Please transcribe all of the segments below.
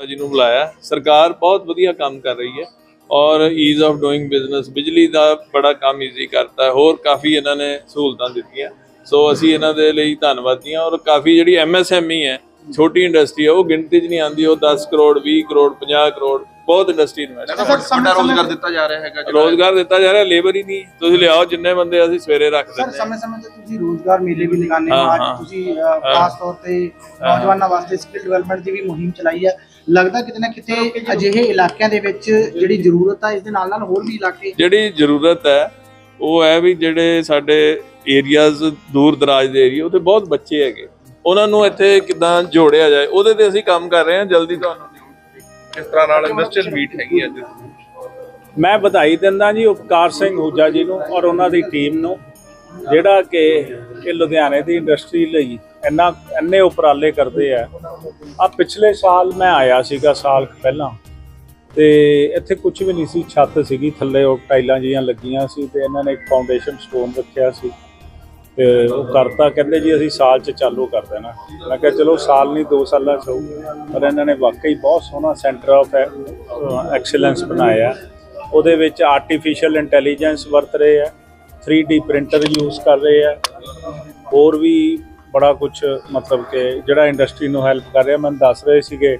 ਜੀ ਨੂੰ ਬੁਲਾਇਆ। ਸਰਕਾਰ ਬਹੁਤ ਵਧੀਆ ਕੰਮ ਕਰ ਰਹੀ ਹੈ ਔਰ ਈਜ਼ ਆਫ ਡੂਇੰਗ ਬਿਜ਼ਨਸ ਬਿਜਲੀ ਦਾ ਬੜਾ ਕੰਮ ਈਜ਼ੀ ਕਰਤਾ ਹੈ। ਹੋਰ ਕਾਫੀ ਇਹਨਾਂ ਨੇ ਸਹੂਲਤਾਂ ਦਿੱਤੀਆਂ। ਸੋ ਅਸੀਂ ਇਹਨਾਂ ਦੇ ਲਈ ਧੰਨਵਾਦੀ ਹਾਂ ਔਰ ਕਾਫੀ ਜਿਹੜੀ ਐਮਐਸਐਮਈ ਹੈ ਛੋਟੀ ਇੰਡਸਟਰੀ ਹੈ ਉਹ ਗਿਣਤੀ 'ਚ ਨਹੀਂ ਆਉਂਦੀ ਉਹ 10 ਕਰੋੜ 20 ਕਰੋੜ 50 ਕਰੋੜ ਬਹੁਤ ਇੰਡਸਟਰੀ ਇਨਵੈਸਟ ਵੱਡਾ ਰੋਜ਼ਗਾਰ ਦਿੱਤਾ ਜਾ ਰਿਹਾ ਹੈਗਾ ਜਿਹੜਾ- ਰੋਜ਼ਗਾਰ ਦਿੱਤਾ ਜਾ ਰਿਹਾ ਲੇਬਰ ਹੀ ਨਹੀਂ। ਤੁਸੀਂ ਲਿਆਓ ਜਿੰਨੇ ਬੰਦੇ ਅਸੀਂ ਸਵੇਰੇ ਰੱਖ ਸਰ ਦਿੰਦੇ ਹਾਂ। ਸਮੇਂ ਸਮੇਂ ਤੇ ਤੁਸੀਂ ਰੋਜ਼ਗਾਰ ਮੇਲੇ ਵੀ ਲਗਾਉਂਦੇ ਹੋ। ਅੱਜ। ਤੁਸੀਂ ਖਾਸ ਤੌਰ ਤੇ ਨੌਜਵਾਨਾਂ ਵਾਸਤੇ ਸਕਿੱਲ ਡਿਵੈਲਪਮੈਂਟ ਦੀ ਵੀ ਮੁਹਿੰਮ ਚਲਾਈ ਹੈ। ਲੱਗਦਾ ਕਿਤੇ ਨਾ ਕਿਤੇ ਅਜਿਹੇ ਇਲਾਕਿਆਂ ਦੇ ਵਿੱਚ ਜਿਹੜੀ ਜ਼ਰੂਰਤ ਹੈ ਇਸ ਦੇ ਨਾਲ ਨਾਲ ਹੋਰ ਵੀ ਇਲਾਕੇ? ਜਿਹੜੀ ਜ਼ਰੂਰਤ ਹੈ ਉਹ ਹੈ ਵੀ ਜਿਹੜੇ ਸਾਡੇ ਏਰੀਆਜ਼ ਦੂਰ ਦਰਾਜ ਦੇ ਏਰੀਆ ਉੱਥੇ ਬਹੁਤ ਬੱਚੇ ਹੈਗੇ। ਉਹਨਾਂ ਨੂੰ ਇੱਥੇ ਕਿਦਾਂ ਜੋੜਿਆ ਜਾਏ ਉਹਦੇ ਤੇ ਅਸੀਂ ਕੰਮ ਕਰ ਰਹੇ ਹਾਂ ਜਲਦੀ ਤੁਹਾਨੂੰ ਕਿਸ ਤਰ੍ਹਾਂ ਨਾਲ ਇੰਡਸਟਰੀਅਲ ਮੀਟ ਹੈਗੀ ਅੱਜ ਮੈਂ ਵਧਾਈ ਦਿੰਦਾ ਜੀ ਉਪਕਾਰ ਸਿੰਘ ਹੂਜਾ ਜੀ ਨੂੰ ਔਰ ਉਹਨਾਂ ਦੀ ਟੀਮ ਨੂੰ ਜਿਹੜਾ ਕਿ ਇਹ ਲੁਧਿਆਣੇ ਦੀ ਇੰਡਸਟਰੀ ਲਈ ਇੰਨਾ ਇੰਨੇ ਉਪਰਾਲੇ ਕਰਦੇ ਆ। ਆ ਪਿਛਲੇ ਸਾਲ ਮੈਂ ਆਇਆ ਸੀਗਾ ਸਾਲ ਪਹਿਲਾਂ ਤੇ ਇੱਥੇ ਕੁਝ ਵੀ ਨਹੀਂ ਸੀ, ਛੱਤ ਸੀਗੀ, ਥੱਲੇ ਉਹ ਟਾਈਲਾਂ ਜੀਆਂ ਲੱਗੀਆਂ ਸੀ ਤੇ ਇਹਨਾਂ ਨੇ ਇੱਕ ਫਾਊਂਡੇਸ਼ਨ ਸਟੋਨ ਰੱਖਿਆ ਸੀ। ਤੇ ਉਹ ਕਰਤਾ, ਕਹਿੰਦੇ ਜੀ ਅਸੀਂ ਸਾਲ ਚ ਚਾਲੂ ਕਰ ਦੇਣਾ। ਮੈਂ ਕਿਹਾ ਚਲੋ ਸਾਲ ਨਹੀਂ 2 ਸਾਲਾਂ ਚ ਹੋਊ। ਪਰ ਇਹਨਾਂ ਨੇ ਵਾਕਈ ਬਹੁਤ ਸੋਹਣਾ ਸੈਂਟਰ ਆਫ ਐਕਸਲੈਂਸ ਬਣਾਇਆ। ਉਹਦੇ ਵਿੱਚ ਆਰਟੀਫੀਸ਼ੀਅਲ ਇੰਟੈਲੀਜੈਂਸ ਵਰਤ ਰਹੇ ਆ 3D ਪ੍ਰਿੰਟਰ ਯੂਜ਼ ਕਰ ਰਹੇ ਆ। ਹੋਰ ਵੀ ਬੜਾ ਕੁਝ ਮਤਲਬ ਕਿ ਜਿਹੜਾ ਇੰਡਸਟਰੀ ਨੂੰ ਹੈਲਪ ਕਰ ਰਿਹਾ ਮੈਨੂੰ ਦੱਸ ਰਹੇ ਸੀਗੇ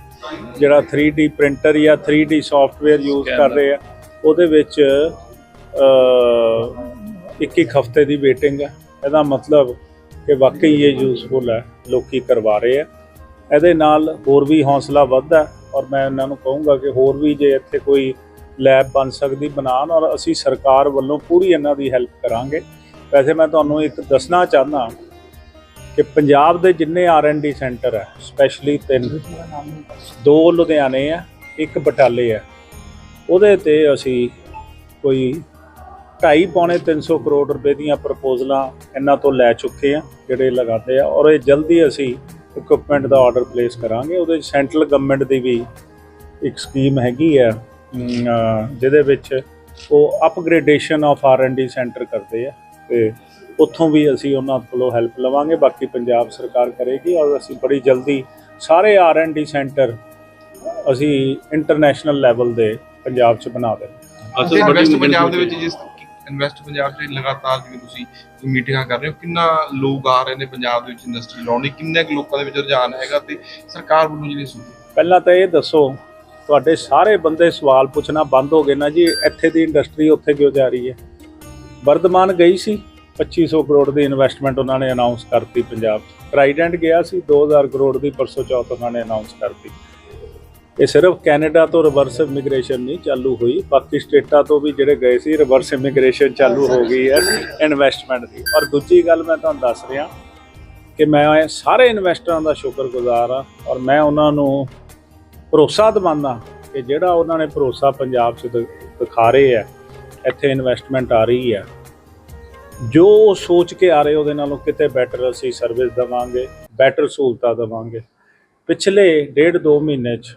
ਜਿਹੜਾ 3D ਪ੍ਰਿੰਟਰ ਜਾਂ 3D ਸੌਫਟਵੇਅਰ ਯੂਜ਼ ਕਰ ਰਹੇ ਆ ਉਹਦੇ ਵਿੱਚ ਅ, ਇੱਕ ਇੱਕ ਹਫ਼ਤੇ ਦੀ ਵੇਟਿੰਗ ਹੈ ਇਹਦਾ ਮਤਲਬ ਕਿ ਵਾਕਈ ਇਹ ਯੂਜ਼ਫੁਲ ਹੈ ਲੋਕੀ ਕਰਵਾ ਰਹੇ ਆ। ਇਹਦੇ ਨਾਲ ਹੋਰ ਵੀ ਹੌਸਲਾ ਵੱਧਦਾ ਔਰ ਮੈਂ ਇਹਨਾਂ ਨੂੰ ਕਹੂੰਗਾ ਕਿ ਹੋਰ ਵੀ ਜੇ ਇੱਥੇ ਕੋਈ ਲੈਬ ਬਣ ਸਕਦੀ ਬਣਾਉਣ ਔਰ ਅਸੀਂ ਸਰਕਾਰ ਵੱਲੋਂ ਪੂਰੀ ਇਹਨਾਂ ਦੀ ਹੈਲਪ ਕਰਾਂਗੇ। ਵੈਸੇ ਮੈਂ ਤੁਹਾਨੂੰ ਇੱਕ ਦੱਸਣਾ ਚਾਹੁੰਦਾ ਕਿ ਪੰਜਾਬ ਦੇ ਜਿੰਨੇ ਆਰ&ਡੀ ਸੈਂਟਰ ਹੈ ਸਪੈਸ਼ਲੀ ਤਿੰਨ, ਦੋ ਲੁਧਿਆਣੇ ਆ, ਇੱਕ ਬਟਾਲੇ ਆ, ਉਹਦੇ ਤੇ ਅਸੀਂ ਕੋਈ 2.5 ਪੌਣੇ 300 ਕਰੋੜ ਰੁਪਏ ਦੀਆਂ ਪ੍ਰਪੋਜ਼ਲਾਂ ਇਹਨਾਂ ਤੋਂ ਲੈ ਚੁੱਕੇ ਆ, ਜਿਹੜੇ ਲਗਾਤੇ ਆ, ਔਰ ਇਹ ਜਲਦੀ ਅਸੀਂ ਇਕਵਿਪਮੈਂਟ ਦਾ ਆਰਡਰ ਪਲੇਸ ਕਰਾਂਗੇ। ਉਹਦੇ ਸੈਂਟਰਲ ਗਵਰਨਮੈਂਟ ਦੀ ਵੀ ਇੱਕ ਸਕੀਮ ਹੈਗੀ ਆ ਜਿਹਦੇ ਵਿੱਚ ਉਹ ਅਪਗ੍ਰੇਡੇਸ਼ਨ ਆਫ ਆਰ&ਡੀ ਸੈਂਟਰ ਕਰਦੇ ਆ। ਤੇ ਉੱਥੋਂ ਵੀ ਅਸੀਂ ਉਹਨਾਂ ਕੋਲੋਂ ਹੈਲਪ ਲਵਾਂਗੇ। ਬਾਕੀ ਪੰਜਾਬ ਸਰਕਾਰ ਕਰੇਗੀ ਔਰ ਅਸੀਂ ਬੜੀ ਜਲਦੀ ਸਾਰੇ ਆਰ&ਡੀ ਸੈਂਟਰ ਅਸੀਂ ਇੰਟਰਨੈਸ਼ਨਲ ਲੈਵਲ ਦੇ ਪੰਜਾਬ 'ਚ ਬਣਾ ਦੇਵਾਂਗੇ ਅਸੀਂ ਇਨਵੈਸਟ ਪੰਜਾਬ ਦੇ ਵਿੱਚ ਜਿਸ ਇਨਵੈਸਟ ਪੰਜਾਬ ਦੇ ਲਗਾਤਾਰ ਜਿਵੇਂ ਤੁਸੀਂ ਮੀਟਿੰਗਾਂ ਕਰ ਰਹੇ ਹੋ ਕਿੰਨਾ ਲੋਕ ਆ ਰਹੇ ਨੇ ਪੰਜਾਬ ਦੇ ਵਿੱਚ ਇੰਡਸਟਰੀ ਲਾਉਣ ਲਈ? ਕਿੰਨੇ ਕੁ ਲੋਕਾਂ ਦੇ ਵਿੱਚ ਰੁਝਾਨ ਹੈਗਾ ਤੇ ਸਰਕਾਰ ਵੱਲੋਂ ਜਿਹੜੀ ਸੂਚੀ ਪਹਿਲਾਂ ਤਾਂ ਇਹ ਦੱਸੋ ਤੁਹਾਡੇ ਸਾਰੇ ਬੰਦੇ ਸਵਾਲ ਪੁੱਛਣਾ ਬੰਦ ਹੋ ਗਏ ਨਾ ਜੀ ਇੱਥੇ ਦੀ ਇੰਡਸਟਰੀ ਉੱਥੇ ਕਿਉਂ ਜਾ ਰਹੀ ਹੈ? ਵਰਧਮਾਨ ਗਈ ਸੀ। 2500 ਕਰੋੜ ਦੀ ਇਨਵੈਸਟਮੈਂਟ ਉਹਨਾਂ ਨੇ ਅਨਾਉਂਸ ਕਰਤੀ ਪੰਜਾਬ 'ਚ। ਟਰਾਈਡੈਂਟ ਗਿਆ ਸੀ 2000 ਕਰੋੜ ਦੀ ਪਰਸੋਂ ਚੌਥ ਉਹਨਾਂ ਨੇ ਅਨਾਉਂਸ ਕਰਤੀ। ਇਹ ਸਿਰਫ ਕੈਨੇਡਾ ਤੋਂ ਰਿਵਰਸ ਇਮੀਗ੍ਰੇਸ਼ਨ ਨਹੀਂ ਚਾਲੂ ਹੋਈ, ਬਾਕੀ ਸਟੇਟਾਂ ਤੋਂ ਵੀ ਜਿਹੜੇ ਗਏ ਸੀ ਰਿਵਰਸ ਇਮੀਗ੍ਰੇਸ਼ਨ ਚਾਲੂ ਹੋ ਗਈ ਹੈ ਇਨਵੈਸਟਮੈਂਟ ਦੀ। ਔਰ ਦੂਜੀ ਗੱਲ ਮੈਂ ਤੁਹਾਨੂੰ ਦੱਸ ਰਿਹਾ ਕਿ ਮੈਂ ਸਾਰੇ ਇਨਵੈਸਟਰਾਂ ਦਾ ਸ਼ੁਕਰਗੁਜ਼ਾਰ ਹਾਂ ਔਰ ਮੈਂ ਉਹਨਾਂ ਨੂੰ ਭਰੋਸਾ ਦਿਵਾਉਂਦਾ ਕਿ ਜਿਹੜਾ ਉਹਨਾਂ ਨੇ ਭਰੋਸਾ ਪੰਜਾਬ 'ਚ ਦ- ਦਿਖਾ ਰਹੇ ਆ ਇੱਥੇ ਇਨਵੈਸਟਮੈਂਟ ਆ ਰਹੀ ਹੈ। ਜੋ ਸੋਚ ਕੇ ਆ ਰਹੇ ਉਹਦੇ ਨਾਲੋਂ ਕਿਤੇ ਬੈਟਰ ਅਸੀਂ ਸਰਵਿਸ ਦਵਾਂਗੇ ਬੈਟਰ ਸਹੂਲਤਾਂ ਦਵਾਂਗੇ। ਪਿਛਲੇ ਡੇਢ ਦੋ ਮਹੀਨੇ 'ਚ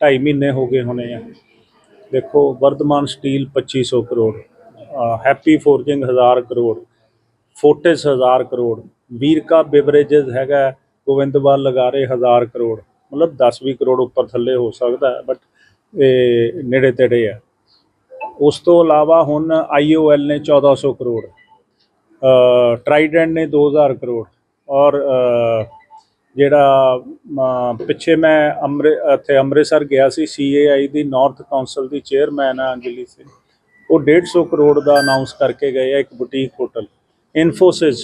2.5 ਮਹੀਨੇ ਹੋ ਗਏ ਹੋਣੇ ਆ। ਦੇਖੋ, Vardhman steel 2500 crore happy forging 1000 crore Fortis 1000 crore, Verka beverages ਹੈਗਾ ਗੋਬਿੰਦਵਾਲ ਲਗਾ ਰਹੇ 1000 ਕਰੋੜ, ਮਤਲਬ 10 20 ਕਰੋੜ ਉੱਪਰ ਥੱਲੇ ਹੋ ਸਕਦਾ ਬਟ ਇਹ ਨੇੜੇ ਤੇੜੇ ਆ। ਉਸ ਤੋਂ ਇਲਾਵਾ ਹੁਣ ਆਈਓਐਲ ਨੇ 1400 ਕਰੋੜ ਅ, ਟਰਾਈਡੈਂਟ ਨੇ 2000 ਕਰੋੜ ਔਰ ਜਿਹੜਾ ਪਿੱਛੇ ਮੈਂ ਅੰਮ੍ਰਿ ਇੱਥੇ ਅੰਮ੍ਰਿਤਸਰ ਗਿਆ ਸੀ ਸੀਏਆਈ ਦੀ ਨਾਰਥ ਕਾਉਂਸਲ ਦੀ ਚੇਅਰਮੈਨ ਆ ਅੰਜਲੀ ਸਿੰਘ। ਉਹ 150 ਕਰੋੜ ਦਾ ਅਨਾਉਂਸ ਕਰਕੇ ਗਏ ਆ ਇੱਕ ਬੁਟੀਕ ਹੋਟਲ ਇਨਫੋਸਿਸ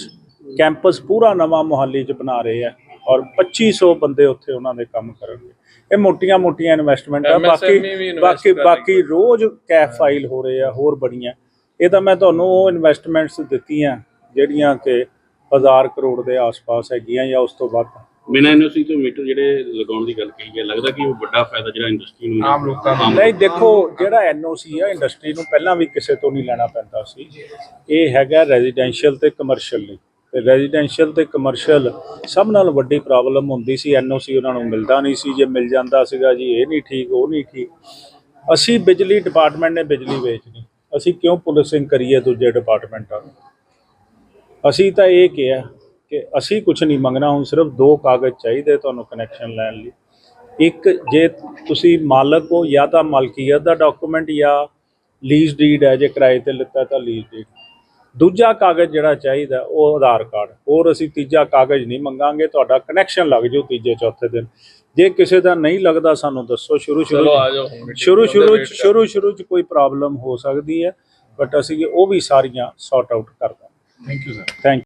ਕੈਂਪਸ ਪੂਰਾ ਨਵਾਂ ਮੁਹਾਲੀ 'ਚ ਬਣਾ ਰਹੇ ਆ। ਔਰ 2500 ਬੰਦੇ ਉੱਥੇ ਉਹਨਾਂ ਦੇ ਕੰਮ ਕਰਨਗੇ। ਇਹ ਮੋਟੀਆਂ ਮੋਟੀਆਂ ਇਨਵੈਸਟਮੈਂਟ ਆ ਬਾਕੀ ਬਾਕੀ ਬਾਕੀ ਰੋਜ਼ ਕੈਫ ਫਾਈਲ ਹੋ ਰਹੇ ਆ ਹੋਰ ਬੜੀਆਂ। ਇਹ ਤਾਂ ਮੈਂ ਤੁਹਾਨੂੰ ਉਹ ਇਨਵੈਸਟਮੈਂਟਸ ਦਿੱਤੀਆਂ ਜਿਹੜੀਆਂ ਕਿ 1000 ਕਰੋੜ ਦੇ ਆਸ-ਪਾਸ ਹੈਗੀਆਂ ਜਾਂ ਉਸ ਤੋਂ ਵੱਧ। ਬਿਨਾਂ ਐਨਓਸੀ ਤੋਂ ਮੀਟਰ ਜਿਹੜੇ ਲਗਾਉਣ ਦੀ ਗੱਲ ਕਹੀ ਹੈ ਲੱਗਦਾ ਕਿ ਉਹ ਵੱਡਾ ਫਾਇਦਾ ਜਿਹੜਾ ਇੰਡਸਟਰੀ ਨੂੰ ਆਮ ਲੋਕਾਂ ਨੂੰ ਨਹੀਂ ਦੇਖੋ ਜਿਹੜਾ ਐਨਓਸੀ ਆ ਇੰਡਸਟਰੀ ਨੂੰ ਪਹਿਲਾਂ ਵੀ ਕਿਸੇ ਤੋਂ ਨਹੀਂ ਲੈਣਾ ਪੈਂਦਾ ਸੀ। ਇਹ ਹੈਗਾ ਰੈਜ਼ੀਡੈਂਸ਼ੀਅਲ ਤੇ ਕਮਰਸ਼ੀਅਲ ਲਈ। ਰੈਜ਼ੀਡੈਂਸ਼ੀਅਲ ਤੇ ਕਮਰਸ਼ੀਅਲ ਸਭ ਨਾਲ ਵੱਡੀ ਪ੍ਰੋਬਲਮ ਹੁੰਦੀ ਸੀ ਐਨਓਸੀ ਉਹਨਾਂ ਨੂੰ ਮਿਲਦਾ ਨਹੀਂ ਸੀ, ਜੇ ਮਿਲ ਜਾਂਦਾ ਸੀਗਾ ਜੀ, ਇਹ ਨਹੀਂ ਠੀਕ, ਉਹ ਨਹੀਂ ਠੀਕ। ਅਸੀਂ ਬਿਜਲੀ ਡਿਪਾਰਟਮੈਂਟ ਨੇ ਬਿਜਲੀ ਵੇਚਣੀ। ਅਸੀਂ ਕਿਉਂ ਪੁਲਿਸਿੰਗ ਕਰੀਏ ਦੂਜੇ ਡਿਪਾਰਟਮੈਂਟਾਂ ਨੂੰ? ਅਸੀਂ ਤਾਂ ਇਹ ਕਿਹਾ ਕਿ ਅਸੀਂ ਕੁਝ ਨਹੀਂ ਮੰਗਣਾ, ਹੁਣ ਸਿਰਫ ਦੋ ਕਾਗਜ਼ ਚਾਹੀਦੇ ਤੁਹਾਨੂੰ ਕਨੈਕਸ਼ਨ ਲੈਣ ਲਈ। ਇੱਕ, ਜੇ ਤੁਸੀਂ ਮਾਲਕ ਹੋ ਜਾਂ ਤਾਂ ਮਾਲਕੀਅਤ ਦਾ ਡਾਕੂਮੈਂਟ ਜਾਂ ਲੀਜ਼ ਡੀਡ ਹੈ, ਜੇ ਕਿਰਾਏ ਤੇ ਲਿੱਤਾ ਤਾਂ ਲੀਜ਼ ਡੀਡ ਦੂਜਾ ਕਾਗਜ਼ ਜਿਹੜਾ ਚਾਹੀਦਾ ਉਹ ਆਧਾਰ ਕਾਰਡ। ਹੋਰ ਅਸੀਂ ਤੀਜਾ ਕਾਗਜ਼ ਨਹੀਂ ਮੰਗਾਂਗੇ ਤੁਹਾਡਾ ਕਨੈਕਸ਼ਨ ਲੱਗ ਜਾਊ ਤੀਜੇ ਚੌਥੇ ਦਿਨ। ਜੇ ਕਿਸੇ ਦਾ ਨਹੀਂ ਲੱਗਦਾ ਸਾਨੂੰ ਦੱਸੋ। ਸ਼ੁਰੂ ਸ਼ੁਰੂ ਚਲੋ ਆ ਜਾਓ ਹੁਣ meeting ਸ਼ੁਰੂ ਸ਼ੁਰੂ ਸ਼ੁਰੂ ਸ਼ੁਰੂ ਚ ਕੋਈ ਪ੍ਰੋਬਲਮ ਹੋ ਸਕਦੀ ਹੈ ਬਟ ਅਸੀਂ ਉਹ ਵੀ ਸਾਰੀਆਂ ਸੌਟ ਆਊਟ ਕਰ ਦਾਂਗੇ। Thank you sir thank